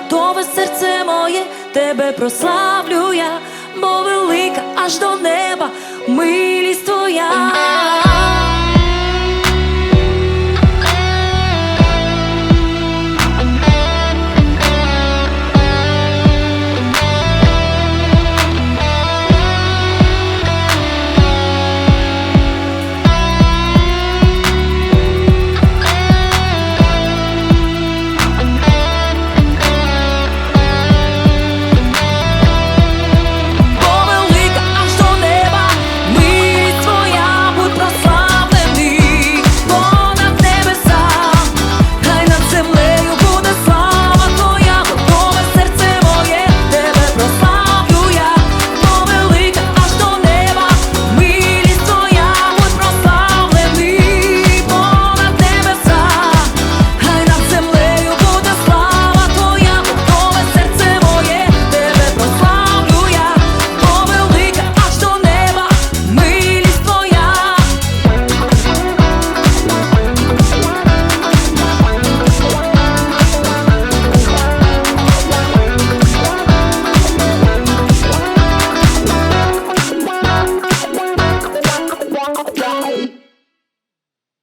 готове серце моє, тебе прославлю я, бо велика аж до неба милість твоя.